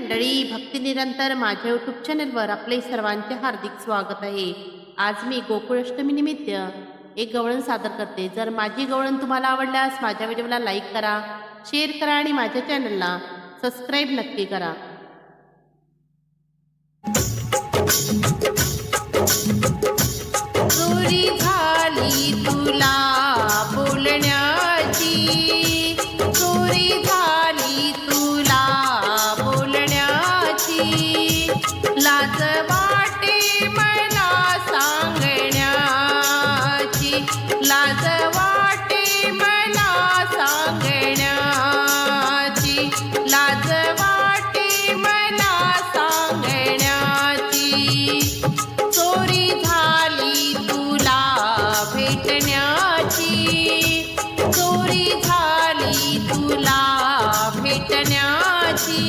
मंडळी भक्ती निरंतर माझ्या यूट्यूब चॅनलवर आपले सर्वांचे हार्दिक स्वागत आहे. आज मी गोकुळाष्टमी निमित्त एक गवळण सादर करते. जर माझी गवळण तुम्हाला आवडल्यास माझ्या व्हिडिओला लाईक करा शेअर करा आणि माझ्या चॅनलला सबस्क्राईब नक्की करा. झाली तुला लाज वाटी सांगण्याची. सांगण्याची. सांगण्याची. चोरी भेटण्याची. चोरी भेटण्याची.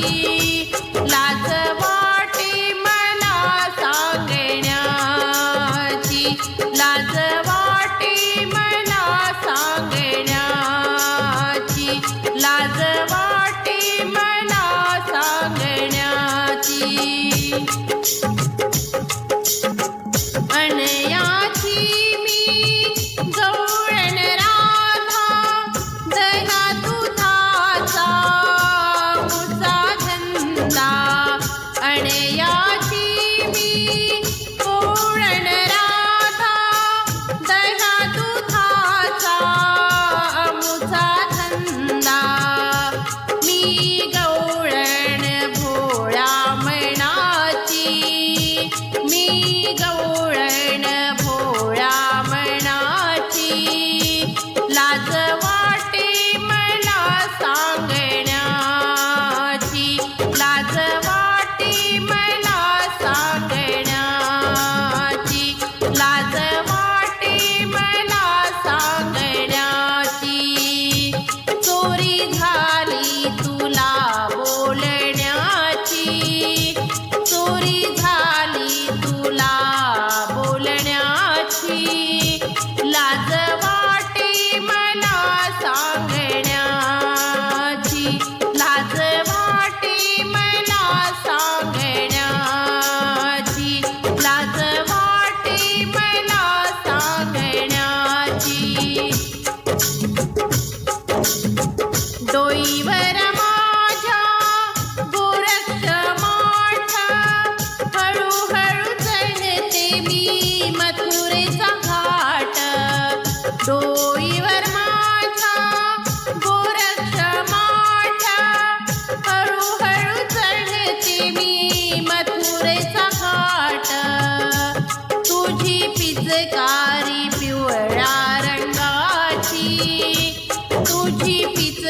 Thank you.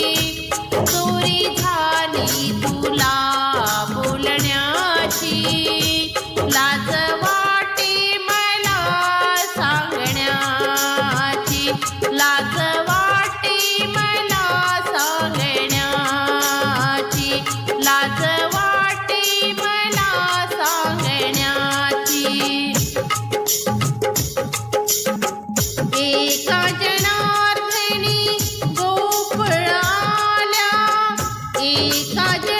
こり কাজে